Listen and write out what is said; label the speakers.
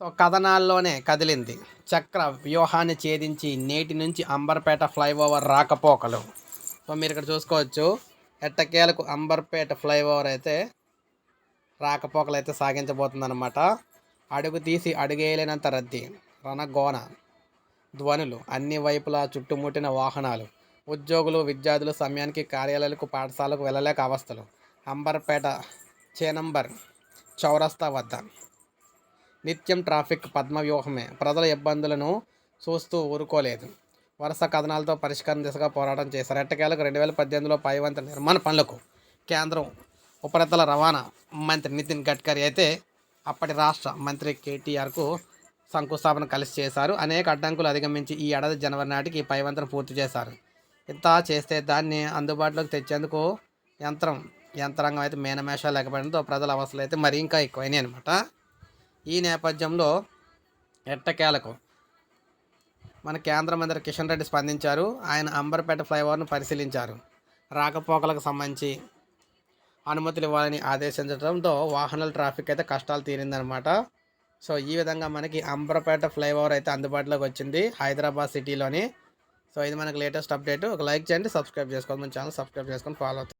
Speaker 1: So కథనాల్లోనే కదిలింది. చక్ర వ్యూహాన్ని ఛేదించి నేటి నుంచి అంబర్పేట ఫ్లైఓవర్ రాకపోకలు. సో మీరు ఇక్కడ చూసుకోవచ్చు. ఎట్టకేలకు అంబర్పేట ఫ్లైఓవర్ అయితే రాకపోకలు అయితే సాగించబోతుందన్నమాట. అడుగు తీసి అడుగేయలేనంత రద్దీ రణగోన ధ్వనులు అన్ని వైపులా చుట్టుముట్టిన వాహనాలు ఉద్యోగులు విద్యార్థులు సమయానికి కార్యాలయాలకు పాఠశాలకు వెళ్ళలేక అవస్థలు. అంబర్పేట చేనంబర్ చౌరస్తా వద్ద నిత్యం ట్రాఫిక్ పద్మవ్యూహమే. ప్రజల ఇబ్బందులను చూస్తూ ఊరుకోలేదు. వరుస కథనాలతో పరిష్కారం దిశగా పోరాటం చేశారు. ఎట్టకేలకు రెండు వేల పద్దెనిమిదిలో పైవంత నిర్మాణ పనులకు కేంద్రం ఉపరితల రవాణా మంత్రి నితిన్ గడ్కరీ అయితే అప్పటి రాష్ట్ర మంత్రి కేటీఆర్కు శంకుస్థాపన కలిసి చేశారు. అనేక అడ్డంకులు అధిగమించి ఈ ఏడాది జనవరి నాటికి ఈ పైవంతను పూర్తి చేశారు. ఇంత చేస్తే దాన్ని అందుబాటులోకి తెచ్చేందుకు యంత్రం యంత్రాంగం అయితే మేనమేషాలు లేకపోవడంతో ప్రజల అవసరాలు అయితే మరి ఇంకా ఎక్కువైనాయి అనమాట ఈ నేపథ్యంలో ఎట్టకేలకు మన కేంద్ర మంత్రి కిషన్ రెడ్డి స్పందించారు. ఆయన అంబర్పేట ఫ్లైఓవర్ను పరిశీలించారు. రాకపోకలకు సంబంధించి అనుమతులు ఇవ్వాలని ఆదేశించడంతో వాహనాల ట్రాఫిక్ అయితే కష్టాలు తీరిందనమాట సో ఈ విధంగా మనకి అంబర్పేట ఫ్లైఓవర్ అయితే అందుబాటులోకి వచ్చింది హైదరాబాద్ సిటీలోని. సో ఇది మనకి లేటెస్ట్ అప్డేట్. ఒక లైక్ చేయండి సబ్స్క్రైబ్ చేసుకోండి. మన ఛానల్ సబ్స్క్రైబ్ చేసుకొని ఫాలో అవుతుంది